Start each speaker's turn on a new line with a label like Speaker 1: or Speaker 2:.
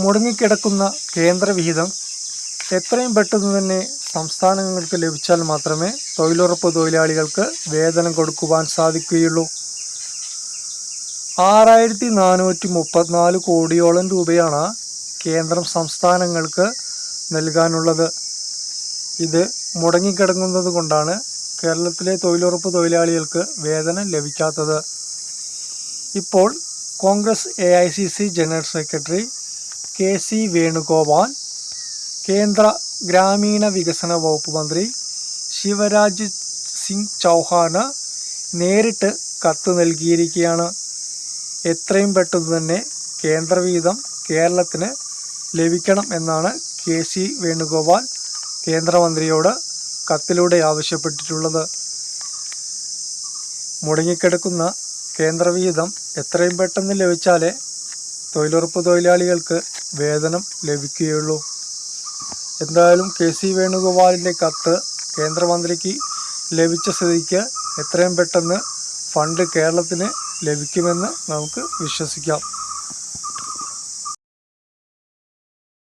Speaker 1: മുടങ്ങിക്കിടക്കുന്ന കേന്ദ്രവിഹിതം എത്രയും പെട്ടെന്ന് തന്നെ സംസ്ഥാനങ്ങൾക്ക് ലഭിച്ചാൽ മാത്രമേ തൊഴിലുറപ്പ് തൊഴിലാളികൾക്ക് വേതനം കൊടുക്കുവാൻ സാധിക്കുകയുള്ളൂ. ആറായിരത്തി നാനൂറ്റി മുപ്പത്തിനാല് കോടിയോളം രൂപയാണ് കേന്ദ്രം സംസ്ഥാനങ്ങൾക്ക് നൽകാനുള്ളത്. ഇത് മുടങ്ങിക്കിടങ്ങുന്നത് കൊണ്ടാണ് കേരളത്തിലെ തൊഴിലുറപ്പ് തൊഴിലാളികൾക്ക് വേതനം ലഭിക്കാത്തത്. ഇപ്പോൾ Congress A general secretary K C Venugopal കേന്ദ്ര ഗ്രാമീണ വികസന വകുപ്പ് മന്ത്രി ശിവരാജ് സിംഗ് ചൗഹാന് നേരിട്ട് കത്ത് നൽകിയിരിക്കുകയാണ്. എത്രയും പെട്ടെന്ന് തന്നെ കേന്ദ്രവീതം കേരളത്തിന് ലഭിക്കണം എന്നാണ് കെ സി വേണുഗോപാൽ കേന്ദ്രമന്ത്രിയോട് കത്തിലൂടെ ആവശ്യപ്പെട്ടിട്ടുള്ളത്. മുടങ്ങിക്കിടക്കുന്ന കേന്ദ്രവീതം എത്രയും പെട്ടെന്ന് ലഭിച്ചാലേ തൊഴിലുറപ്പ് തൊഴിലാളികൾക്ക് വേതനം ലഭിക്കുകയുള്ളൂ. എന്തായാലും കെ സി വേണുഗോപാലിന്റെ കത്ത് കേന്ദ്രമന്ത്രിക്ക് ലഭിച്ച സ്ഥിതിക്ക് എത്രയും പെട്ടെന്ന് ഫണ്ട് കേരളത്തിന് ലഭിക്കുമെന്ന് നമുക്ക് വിശ്വസിക്കാം.